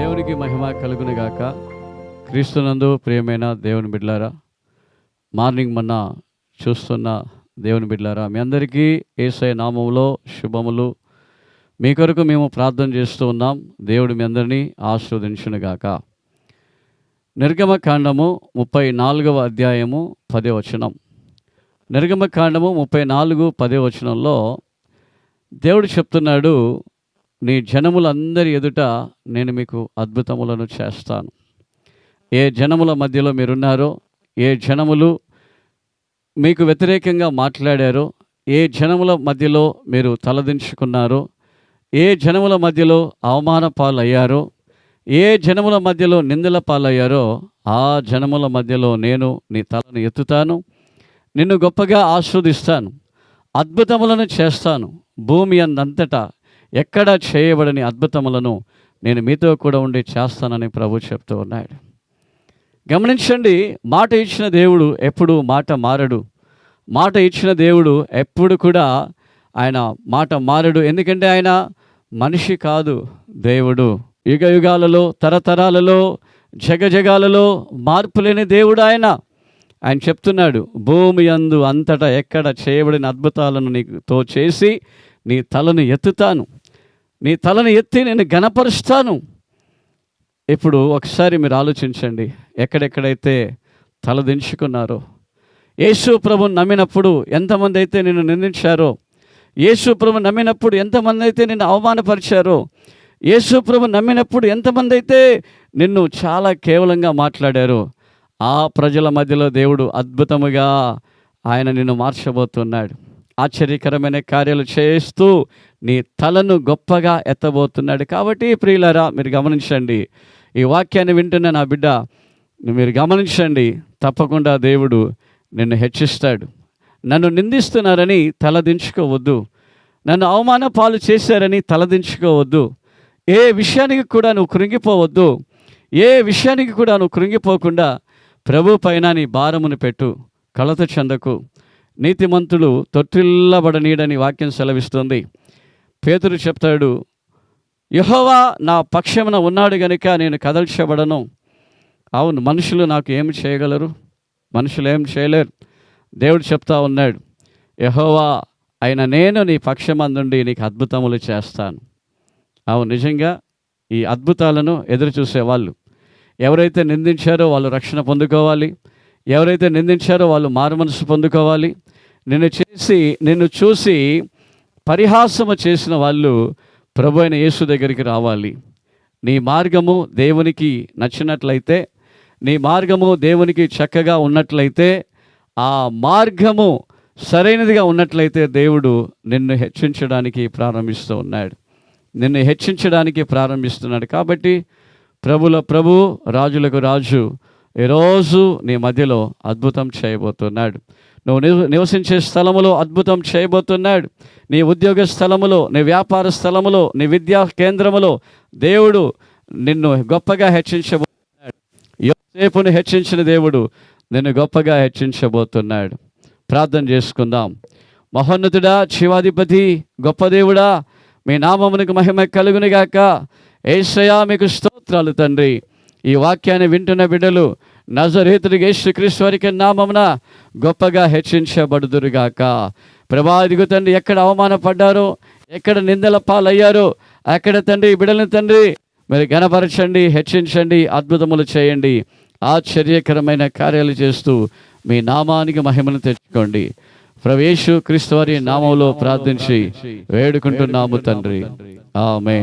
దేవునికి మహిమ కలుగునుగాక. క్రీస్తునందు ప్రియమైన దేవుని బిడ్లారా మార్నింగ్ మొన్న చూస్తున్న దేవుని బిడ్లారా మీ అందరికీ ఏసై నామంలో శుభములు. మీ కొరకు మేము ప్రార్థన చేస్తూ ఉన్నాం. దేవుడు మీ అందరినీ ఆస్వాదించునుగాక నిర్గమకాండము ముప్పై నాలుగవ అధ్యాయము పదే వచనం. నిర్గమకాండము ముప్పై నాలుగు పదే వచనంలో దేవుడు చెప్తున్నాడు నీ జనములందరి ఎదుట నేను మీకు అద్భుతములను చేస్తాను. ఏ జనముల మధ్యలో మీరున్నారో ఏ జనములు మీకు వ్యతిరేకంగా మాట్లాడారో ఏ జనముల మధ్యలో మీరు తలదించుకున్నారో ఏ జనముల మధ్యలో అవమాన పాలయ్యారో ఏ జనముల మధ్యలో నిందల పాలయ్యారో ఆ జనముల మధ్యలో నేను నీ తలను ఎత్తుతాను నిన్ను గొప్పగా ఆస్వాదిస్తాను అద్భుతములను చేస్తాను భూమి అందంతటా ఎక్కడ చేయబడని అద్భుతములను నేను మీతో కూడా ఉండి చేస్తానని ప్రభు చెప్తూ ఉన్నాడు. గమనించండి మాట ఇచ్చిన దేవుడు ఎప్పుడు మాట మారడు. మాట ఇచ్చిన దేవుడు ఎప్పుడు కూడా ఆయన మాట మారడు. ఎందుకంటే ఆయన మనిషి కాదు దేవుడు. యుగ యుగాలలో తరతరాలలో జగజగాలలో మార్పు లేని దేవుడు ఆయన. ఆయన చెప్తున్నాడు భూమి అందు అంతటా ఎక్కడ చేయబడిన అద్భుతాలను నీతో చేసి నీ తలను ఎత్తుతాను. నీ తలను ఎత్తి నేను గణపరుస్తాను ఇప్పుడు ఒకసారి మీరు ఆలోచించండి ఎక్కడెక్కడైతే తలదించుకున్నారో యేసు ప్రభుని నమ్మినప్పుడు ఎంతమంది అయితే నిన్ను నిందించారో యేసు ప్రభు నమ్మినప్పుడు ఎంతమంది అయితే నిన్ను అవమానపరిచారో యేసు ప్రభు నమ్మినప్పుడు ఎంతమంది అయితే నిన్ను చాలా కేవలంగా మాట్లాడారు ఆ ప్రజల మధ్యలో దేవుడు అద్భుతముగా ఆయన నిన్ను మార్చబోతున్నాడు. ఆశ్చర్యకరమైన కార్యాలు చేస్తూ నీ తలను గొప్పగా ఎత్తబోతున్నాడు. కాబట్టి ప్రియులరా మీరు గమనించండి. ఈ వాక్యాన్ని వింటున్న నా బిడ్డ మీరు గమనించండి. తప్పకుండా దేవుడు నిన్ను హెచ్చిస్తాడు. నన్ను నిందిస్తున్నారని తలదించుకోవద్దు నన్ను అవమాన పాలు చేశారని తలదించుకోవద్దు ఏ విషయానికి కూడా నువ్వు కృంగిపోవద్దు. ఏ విషయానికి కూడా నువ్వు కృంగిపోకుండా ప్రభు పైన నీ భారమును పెట్టు. కలత చెందకు. నీతిమంతుడు తొట్టిల్లబడనీడని వాక్యం సెలవిస్తుంది. పేతురు చెప్తాడు యహోవా నా పక్షమున ఉన్నాడు గనుక నేను కదల్చబడను. అవును మనుషులు నాకు ఏమి చేయగలరు? మనుషులు ఏం చేయలేరు. దేవుడు చెప్తా ఉన్నాడు యహోవా అయిన నేను నీ పక్షమందుండి నీకు అద్భుతములు చేస్తాను. అవును నిజంగా ఈ అద్భుతాలను ఎదురు చూసేవాళ్ళు ఎవరైతే నిందించారో వాళ్ళు రక్షణ పొందుకోవాలి. ఎవరైతే నిందించారో వాళ్ళు మారు మనసు పొందుకోవాలి. నిన్ను చేసి నిన్ను చూసి పరిహాసము చేసిన వాళ్ళు ప్రభు అయిన యేసు దగ్గరికి రావాలి. నీ మార్గము దేవునికి నచ్చినట్లయితే నీ మార్గము దేవునికి చక్కగా ఉన్నట్లయితే ఆ మార్గము సరైనదిగా ఉన్నట్లయితే దేవుడు నిన్ను హెచ్చించడానికి ప్రారంభిస్తూ ఉన్నాడు. నిన్ను హెచ్చించడానికి ప్రారంభిస్తున్నాడు. కాబట్టి ప్రభుల ప్రభు రాజులకు రాజు ఈరోజు నీ మధ్యలో అద్భుతం చేయబోతున్నాడు. నువ్వు నివసించే స్థలములో అద్భుతం చేయబోతున్నాడు. నీ ఉద్యోగ స్థలములో నీ వ్యాపార స్థలములో నీ విద్యా కేంద్రములో దేవుడు నిన్ను గొప్పగా హెచ్చించబోతున్నాడు. యోసేపును హెచ్చించిన దేవుడు నిన్ను గొప్పగా హెచ్చించబోతున్నాడు. ప్రార్థన చేసుకుందాం. మహోన్నతుడా శివాధిపతి గొప్ప దేవుడా మీ నామమునికి మహిమ కలుగునిగాక. ఏసయా మీకు స్తోత్రాలు తండ్రి. ఈ వాక్యాన్ని వింటున్న బిడ్డలు నజరేతుడికి యేసుక్రీస్తు వారికి నామమున గొప్పగా హెచ్చించబడుదురుగాక. ప్రభా ఇదిగో తండ్రి ఎక్కడ అవమానపడ్డారో ఎక్కడ నిందల పాలయ్యారో అక్కడ తండ్రి ఈ బిడ్డలను తండ్రి మీరు గణపరచండి హెచ్చించండి అద్భుతములు చేయండి ఆశ్చర్యకరమైన కార్యాలు చేస్తూ మీ నామానికి మహిమను తెచ్చుకోండి. ప్రవేశు క్రీస్తు వారి నామంలో ప్రార్థించి వేడుకుంటున్నాము తండ్రి. ఆమె